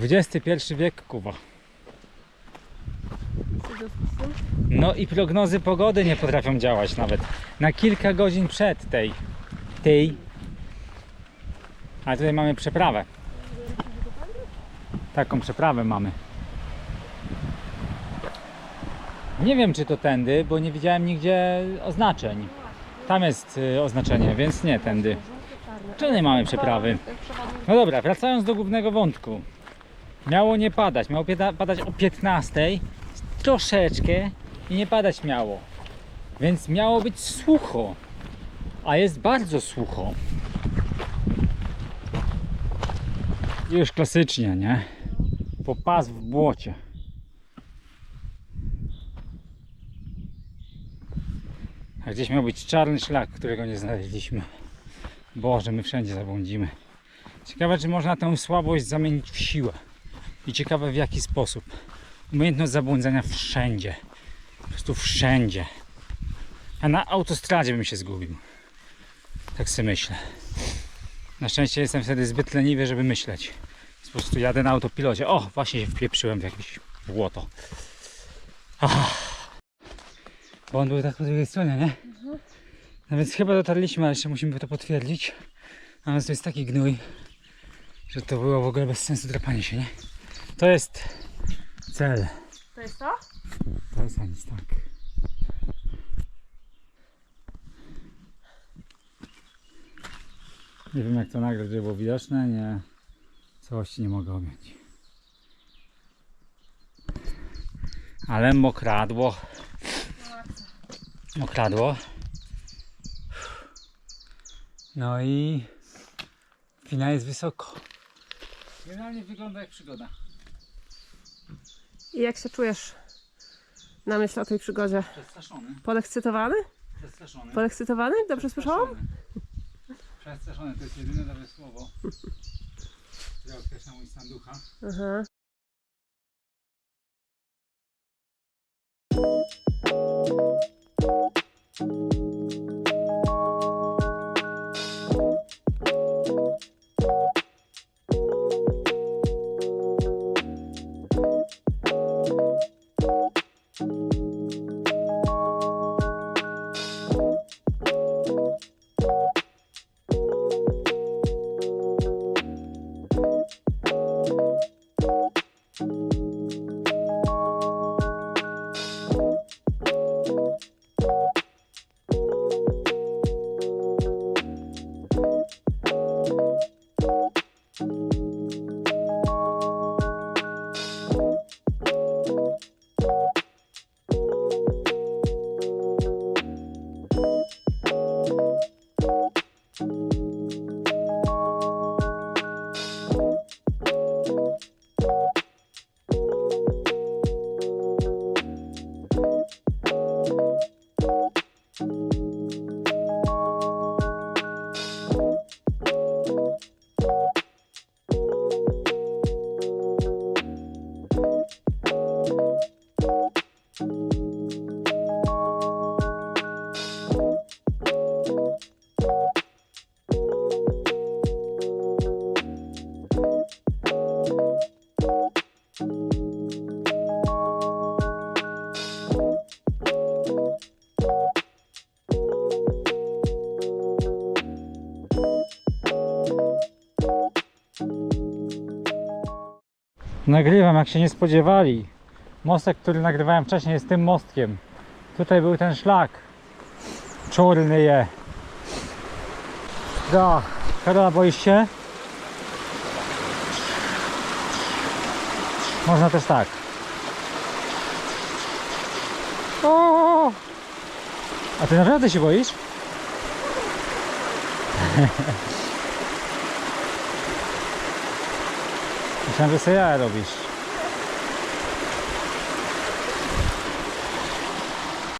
XXI wiek, Kuba. No i prognozy pogody nie potrafią działać nawet. Na kilka godzin przed tej. Tej. A tutaj mamy przeprawę. Taką przeprawę mamy. Nie wiem czy to tędy, bo nie widziałem nigdzie oznaczeń. Tam jest y, oznaczenie, więc nie tędy. Czy mamy przeprawy? No dobra, wracając do głównego wątku. Miało nie padać, miało padać o 15, troszeczkę i nie padać miało. Więc miało być sucho, a jest bardzo sucho. Już klasycznie, nie? Po pas w błocie. A gdzieś miał być czarny szlak, którego nie znaleźliśmy. Boże, my wszędzie zabłądzimy. Ciekawe, czy można tę słabość zamienić w siłę. I ciekawe w jaki sposób. Umiejętność zabłądzania wszędzie. Po prostu wszędzie. A na autostradzie bym się zgubił. Tak sobie myślę. Na szczęście jestem wtedy zbyt leniwy, żeby myśleć. Po prostu jadę na autopilocie. O, właśnie się wpieprzyłem w jakieś błoto. Ach. Bo on był tak po drugiej stronie, nie? No więc chyba dotarliśmy, ale jeszcze musimy to potwierdzić. A to jest taki gnój, że to było w ogóle bez sensu drapanie się, nie? To jest cel. To jest to? To jest nic tak. Nie wiem jak to nagrać, żeby było widoczne, nie. Całości nie mogę objąć. Ale mokradło. Mokradło. No i wina jest wysoko. Generalnie wygląda jak przygoda. I jak się czujesz na myśl o tej przygodzie? Przestraszony. Podekscytowany? Przestraszony. Podekscytowany? Dobrze słyszałam? Przestraszony to jest jedyne dobre słowo, które określa mój stan ducha. Aha. Nagrywam jak się nie spodziewali. Mostek, który nagrywałem wcześniej jest tym mostkiem. Tutaj był ten szlak. Czurny je. Da. Karola boisz się? Można też tak. O! A ty naprawdę się boisz? Myślałem, że sobie robisz.